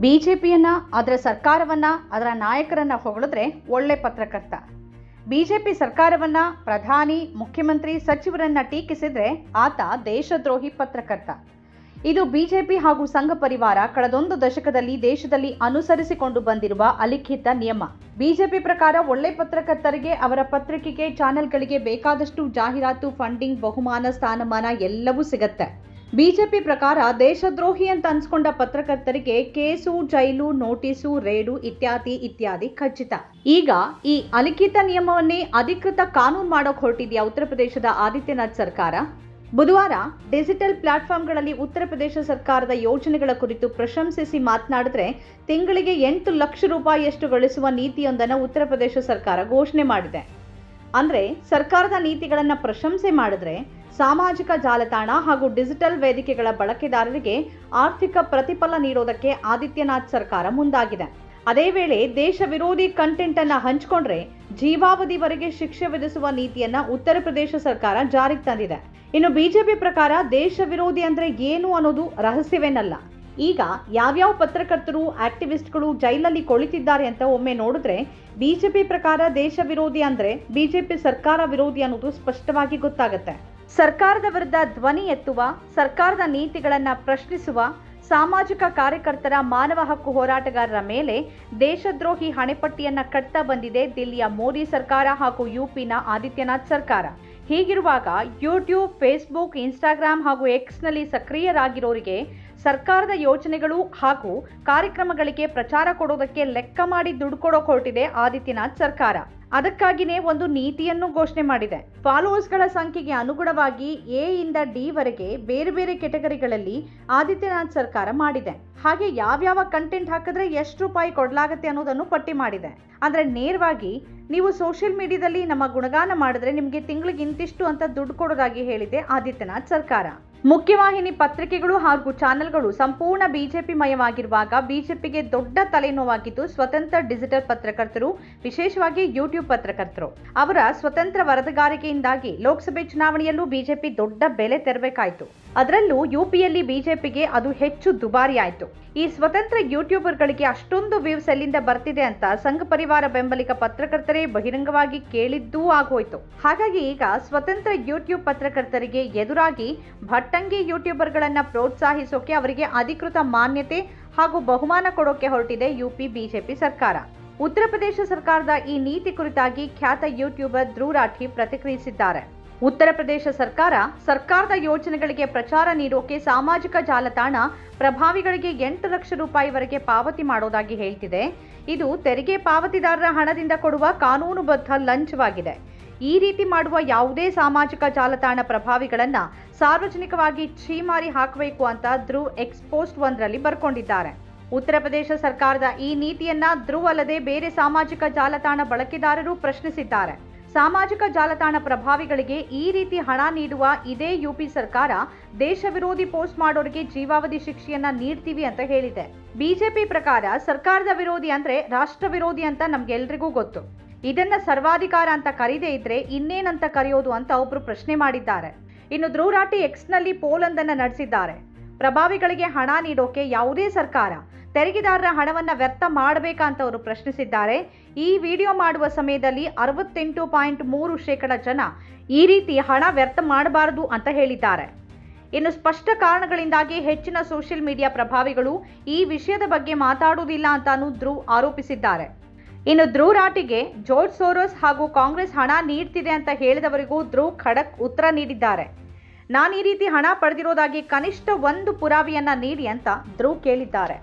ಬಿಜೆಪಿಯನ್ನ ಅದರ ಸರ್ಕಾರವನ್ನ, ಅದರ ನಾಯಕರನ್ನ ಹೊಗಳಿದ್ರೆ ಒಳ್ಳೆ ಪತ್ರಕರ್ತ. ಬಿಜೆಪಿ ಸರ್ಕಾರವನ್ನ ಪ್ರಧಾನಿ, ಮುಖ್ಯಮಂತ್ರಿ ಸಚಿವರನ್ನ ಟೀಕಿಸಿದರೆ ಆತ ದೇಶದ್ರೋಹಿ ಪತ್ರಕರ್ತ. ಇದು ಬಿಜೆಪಿ ಹಾಗೂ ಸಂಘ ಪರಿವಾರ ಕಳೆದೊಂದು ದಶಕದಲ್ಲಿ ದೇಶದಲ್ಲಿ ಅನುಸರಿಸಿಕೊಂಡು ಬಂದಿರುವ ಅಲಿಖಿತ ನಿಯಮ. ಬಿಜೆಪಿ ಪ್ರಕಾರ ಒಳ್ಳೆ ಪತ್ರಕರ್ತರಿಗೆ, ಅವರ ಪತ್ರಿಕೆಗೆ, ಚಾನೆಲ್ಗಳಿಗೆ ಬೇಕಾದಷ್ಟು ಜಾಹೀರಾತು, ಫಂಡಿಂಗ್, ಬಹುಮಾನ, ಸ್ಥಾನಮಾನ ಎಲ್ಲವೂ ಸಿಗತ್ತೆ. ಬಿಜೆಪಿ ಪ್ರಕಾರ ದೇಶದ್ರೋಹಿ ಅಂತ ಅನ್ಸ್ಕೊಂಡ ಪತ್ರಕರ್ತರಿಗೆ ಕೇಸು, ಜೈಲು, ನೋಟಿಸು, ರೇಡು ಇತ್ಯಾದಿ ಇತ್ಯಾದಿ ಖಚಿತ. ಈಗ ಈ ಅಲಿಖಿತ ನಿಯಮವನ್ನೇ ಅಧಿಕೃತ ಕಾನೂನು ಮಾಡೋಕೆ ಹೊರಟಿದ್ಯಾ ಉತ್ತರ ಪ್ರದೇಶದ ಆದಿತ್ಯನಾಥ್ ಸರ್ಕಾರ? ಬುಧವಾರ ಡಿಜಿಟಲ್ ಪ್ಲಾಟ್ಫಾರ್ಮ್ಗಳಲ್ಲಿ ಉತ್ತರ ಪ್ರದೇಶ ಸರ್ಕಾರದ ಯೋಜನೆಗಳ ಕುರಿತು ಪ್ರಶಂಸಿಸಿ ಮಾತನಾಡಿದ್ರೆ ತಿಂಗಳಿಗೆ ಎಂಟು ಲಕ್ಷ ರೂಪಾಯಿಯಷ್ಟು ಗಳಿಸುವ ನೀತಿಯೊಂದನ್ನು ಉತ್ತರ ಪ್ರದೇಶ ಸರ್ಕಾರ ಘೋಷಣೆ ಮಾಡಿದೆ. ಅಂದ್ರೆ ಸರ್ಕಾರದ ನೀತಿಗಳನ್ನು ಪ್ರಶಂಸೆ ಮಾಡಿದ್ರೆ ಸಾಮಾಜಿಕ ಜಾಲತಾಣ ಹಾಗೂ ಡಿಜಿಟಲ್ ವೇದಿಕೆಗಳ ಬಳಕೆದಾರರಿಗೆ ಆರ್ಥಿಕ ಪ್ರತಿಫಲ ನೀಡೋದಕ್ಕೆ ಆದಿತ್ಯನಾಥ್ ಸರ್ಕಾರ ಮುಂದಾಗಿದೆ. ಅದೇ ವೇಳೆ ದೇಶ ವಿರೋಧಿ ಕಂಟೆಂಟ್ ಅನ್ನ ಹಂಚಿಕೊಂಡ್ರೆ ಜೀವಾವಧಿವರೆಗೆ ಶಿಕ್ಷೆ ವಿಧಿಸುವ ನೀತಿಯನ್ನ ಉತ್ತರ ಪ್ರದೇಶ ಸರ್ಕಾರ ಜಾರಿಗೆ ತಂದಿದೆ. ಇನ್ನು ಬಿಜೆಪಿ ಪ್ರಕಾರ ದೇಶ ವಿರೋಧಿ ಅಂದ್ರೆ ಏನು ಅನ್ನೋದು ರಹಸ್ಯವೇನಲ್ಲ. ಈಗ ಯಾವ್ಯಾವ ಪತ್ರಕರ್ತರು, ಆಕ್ಟಿವಿಸ್ಟ್ಗಳು ಜೈಲಲ್ಲಿ ಕೊಳಿತಿದ್ದಾರೆ ಅಂತ ಒಮ್ಮೆ ನೋಡಿದ್ರೆ ಬಿಜೆಪಿ ಪ್ರಕಾರ ದೇಶ ವಿರೋಧಿ ಅಂದ್ರೆ ಬಿಜೆಪಿ ಸರ್ಕಾರ ವಿರೋಧಿ ಅನ್ನೋದು ಸ್ಪಷ್ಟವಾಗಿ ಗೊತ್ತಾಗುತ್ತೆ. ಸರ್ಕಾರದ ವಿರುದ್ಧ ಧ್ವನಿ ಎತ್ತುವ, ಸರ್ಕಾರದ ನೀತಿಗಳನ್ನ ಪ್ರಶ್ನಿಸುವ, ಸಾಮಾಜಿಕ ಕಾರ್ಯಕರ್ತರ ಮಾನವ ಹಕ್ಕು ಹೋರಾಟಗಾರರ ಮೇಲೆ ದೇಶದ್ರೋಹಿ ಹಣೆಪಟ್ಟಿಯನ್ನ ಕಟ್ತಾ ಬಂದಿದೆ ದಿಲ್ಲಿಯ ಮೋದಿ ಸರ್ಕಾರ ಹಾಗೂ ಯುಪಿನ ಆದಿತ್ಯನಾಥ್ ಸರ್ಕಾರ. ಹೀಗಿರುವಾಗ ಯೂಟ್ಯೂಬ್ ಫೇಸ್ಬುಕ್ ಇನ್ಸ್ಟಾಗ್ರಾಮ್ ಹಾಗೂ ಎಕ್ಸ್ನಲ್ಲಿ ಸಕ್ರಿಯರಾಗಿರೋರಿಗೆ ಸರ್ಕಾರದ ಯೋಜನೆಗಳು ಹಾಗೂ ಕಾರ್ಯಕ್ರಮಗಳಿಗೆ ಪ್ರಚಾರ ಕೊಡೋದಕ್ಕೆ ಲೆಕ್ಕ ಮಾಡಿ ದುಡ್ಡು ಕೊಡೋಕೆ ಹೊರಟಿದೆ ಆದಿತ್ಯನಾಥ್ ಸರ್ಕಾರ. ಅದಕ್ಕಾಗಿನೇ ಒಂದು ನೀತಿಯನ್ನು ಘೋಷಣೆ ಮಾಡಿದೆ. ಫಾಲೋವರ್ಸ್ಗಳ ಸಂಖ್ಯೆಗೆ ಅನುಗುಣವಾಗಿ ಎ ಇಂದ ಡಿ ವರೆಗೆ ಬೇರೆ ಬೇರೆ ಕೆಟಗರಿಗಳಲ್ಲಿ ಆದಿತ್ಯನಾಥ್ ಸರ್ಕಾರ ಮಾಡಿದೆ. ಹಾಗೆ ಯಾವ್ಯಾವ ಕಂಟೆಂಟ್ ಹಾಕಿದ್ರೆ ಎಷ್ಟು ರೂಪಾಯಿ ಕೊಡಲಾಗತ್ತೆ ಅನ್ನೋದನ್ನು ಪಟ್ಟಿ ಮಾಡಿದೆ. ಅಂದ್ರೆ ನೇರವಾಗಿ ನೀವು ಸೋಷಿಯಲ್ ಮೀಡಿಯಾದಲ್ಲಿ ನಮ್ಮ ಗುಣಗಾನ ಮಾಡಿದ್ರೆ ನಿಮಗೆ ತಿಂಗಳಿಗೆ ಇಂತಿಷ್ಟು ಅಂತ ದುಡ್ಡು ಕೊಡೋದಾಗಿ ಹೇಳಿದೆ ಆದಿತ್ಯನಾಥ್ ಸರ್ಕಾರ. ಮುಖ್ಯವಾಹಿನಿ ಪತ್ರಿಕೆಗಳು ಹಾಗೂ ಚಾನೆಲ್ಗಳು ಸಂಪೂರ್ಣ ಬಿಜೆಪಿ ಮಯವಾಗಿರುವಾಗ ಬಿಜೆಪಿಗೆ ದೊಡ್ಡ ತಲೆನೋವಾಗಿದ್ದು ಸ್ವತಂತ್ರ ಡಿಜಿಟಲ್ ಪತ್ರಕರ್ತರು, ವಿಶೇಷವಾಗಿ ಯೂಟ್ಯೂಬ್ ಪತ್ರಕರ್ತರು. ಅವರ ಸ್ವತಂತ್ರ ವರದಿಗಾರಿಕೆಯಿಂದಾಗಿ ಲೋಕಸಭೆ ಚುನಾವಣೆಯಲ್ಲೂ ಬಿಜೆಪಿ ದೊಡ್ಡ ಬೆಲೆ ತೆರಬೇಕಾಯಿತು. ಅದರಲ್ಲೂ ಯುಪಿಯಲ್ಲಿ ಬಿಜೆಪಿಗೆ ಅದು ಹೆಚ್ಚು ದುಬಾರಿ ಆಯಿತು ಈ ಸ್ವತಂತ್ರ ಯೂಟ್ಯೂಬರ್ಗಳಿಗೆ ಅಷ್ಟೊಂದು ವ್ಯೂಸ್ ಎಲ್ಲಿಂದ ಬರ್ತಿದೆ ಅಂತ ಸಂಘ ಪರಿವಾರ ಬೆಂಬಲಿಗ ಪತ್ರಕರ್ತರೇ ಬಹಿರಂಗವಾಗಿ ಕೇಳಿದ್ದೂ ಆಗೋಯ್ತು. ಹಾಗಾಗಿ ಈಗ ಸ್ವತಂತ್ರ ಯೂಟ್ಯೂಬ್ ಪತ್ರಕರ್ತರಿಗೆ ಎದುರಾಗಿ ಭಟ್ಟಂಗಿ ಯೂಟ್ಯೂಬರ್ಗಳನ್ನ ಪ್ರೋತ್ಸಾಹಿಸೋಕೆ ಅವರಿಗೆ ಅಧಿಕೃತ ಮಾನ್ಯತೆ ಹಾಗೂ ಬಹುಮಾನ ಕೊಡೋಕೆ ಹೊರಟಿದೆ ಯುಪಿ, ಬಿಜೆಪಿ ಸರ್ಕಾರ. ಉತ್ತರ ಪ್ರದೇಶ ಸರ್ಕಾರದ ಈ ನೀತಿ ಕುರಿತಾಗಿ ಖ್ಯಾತ ಯೂಟ್ಯೂಬರ್ ಧ್ರುವ್ ರಾಠಿ ಪ್ರತಿಕ್ರಿಯಿಸಿದ್ದಾರೆ. ಉತ್ತರ ಪ್ರದೇಶ ಸರ್ಕಾರ ಸರ್ಕಾರದ ಯೋಜನೆಗಳಿಗೆ ಪ್ರಚಾರ ನೀಡೋಕೆ ಸಾಮಾಜಿಕ ಜಾಲತಾಣ ಪ್ರಭಾವಿಗಳಿಗೆ ಎಂಟು ಲಕ್ಷ ರೂಪಾಯಿವರೆಗೆ ಪಾವತಿ ಮಾಡೋದಾಗಿ ಹೇಳ್ತಿದೆ. ಇದು ತೆರಿಗೆ ಪಾವತಿದಾರರ ಹಣದಿಂದ ಕೊಡುವ ಕಾನೂನುಬದ್ಧ ಲಂಚವಾಗಿದೆ. ಈ ರೀತಿ ಮಾಡುವ ಯಾವುದೇ ಸಾಮಾಜಿಕ ಜಾಲತಾಣ ಪ್ರಭಾವಿಗಳನ್ನ ಸಾರ್ವಜನಿಕವಾಗಿ ಛೀಮಾರಿ ಹಾಕಬೇಕು ಅಂತ ಧ್ರುವ್ ಎಕ್ಸ್ಪೋಸ್ಟ್ ಒಂದರಲ್ಲಿ ಬರ್ಕೊಂಡಿದ್ದಾರೆ. ಉತ್ತರ ಪ್ರದೇಶ ಸರ್ಕಾರದ ಈ ನೀತಿಯನ್ನ ಧ್ರುವ್ ಅಲ್ಲದೆ ಬೇರೆ ಸಾಮಾಜಿಕ ಜಾಲತಾಣ ಬಳಕೆದಾರರು ಪ್ರಶ್ನಿಸಿದ್ದಾರೆ. ಸಾಮಾಜಿಕ ಜಾಲತಾಣ ಪ್ರಭಾವಿಗಳಿಗೆ ಈ ರೀತಿ ಹಣ ನೀಡುವ ಇದೇ ಯುಪಿ ಸರ್ಕಾರ ದೇಶ ವಿರೋಧಿ ಪೋಸ್ಟ್ ಮಾಡೋರಿಗೆ ಜೀವಾವಧಿ ಶಿಕ್ಷೆಯನ್ನ ನೀಡ್ತೀವಿ ಅಂತ ಹೇಳಿದೆ. ಬಿಜೆಪಿ ಪ್ರಕಾರ ಸರ್ಕಾರದ ವಿರೋಧಿ ಅಂದ್ರೆ ರಾಷ್ಟ್ರ ವಿರೋಧಿ ಅಂತ ನಮ್ಗೆಲ್ರಿಗೂ ಗೊತ್ತು. ಇದನ್ನ ಸರ್ವಾಧಿಕಾರ ಅಂತ ಕರೀದೇ ಇದ್ರೆ ಇನ್ನೇನಂತ ಕರೆಯೋದು ಅಂತ ಒಬ್ರು ಪ್ರಶ್ನೆ ಮಾಡಿದ್ದಾರೆ. ಇನ್ನು ಧ್ರುವರಾಟಿ ಎಕ್ಸ್ನಲ್ಲಿ ಪೋಲೊಂದನ್ನ ನಡೆಸಿದ್ದಾರೆ. ಪ್ರಭಾವಿಗಳಿಗೆ ಹಣ ನೀಡೋಕೆ ಯಾವುದೇ ಸರ್ಕಾರ ತೆರಿಗೆದಾರರ ಹಣವನ್ನು ವ್ಯರ್ಥ ಮಾಡಬೇಕಾ ಅಂತ ಅವರು ಪ್ರಶ್ನಿಸಿದ್ದಾರೆ. ಈ ವಿಡಿಯೋ ಮಾಡುವ ಸಮಯದಲ್ಲಿ ಅರವತ್ತೆಂಟು ಪಾಯಿಂಟ್ ಮೂರು ಶೇಕಡ ಜನ ಈ ರೀತಿ ಹಣ ವ್ಯರ್ಥ ಮಾಡಬಾರದು ಅಂತ ಹೇಳಿದ್ದಾರೆ. ಇನ್ನು ಸ್ಪಷ್ಟ ಕಾರಣಗಳಿಂದಾಗಿ ಹೆಚ್ಚಿನ ಸೋಷಿಯಲ್ ಮೀಡಿಯಾ ಪ್ರಭಾವಿಗಳು ಈ ವಿಷಯದ ಬಗ್ಗೆ ಮಾತಾಡುವುದಿಲ್ಲ ಅಂತಾನು ಧ್ರುವ್ ಆರೋಪಿಸಿದ್ದಾರೆ. ಇನ್ನು ಧ್ರುವ್ ರಾಟಿಗೆ ಜೋರ್ಜ್ ಸೋರೋಸ್ ಹಾಗೂ ಕಾಂಗ್ರೆಸ್ ಹಣ ನೀಡ್ತಿದೆ ಅಂತ ಹೇಳಿದವರಿಗೂ ಧ್ರುವ್ ಖಡಕ್ ಉತ್ತರ ನೀಡಿದ್ದಾರೆ. ನಾನು ಈ ರೀತಿ ಹಣ ಪಡೆದಿರೋದಾಗಿ ಕನಿಷ್ಠ ಒಂದು ಪುರಾವೆಯನ್ನ ನೀಡಿ ಅಂತ ಧ್ರುವ್ ಕೇಳಿದ್ದಾರೆ.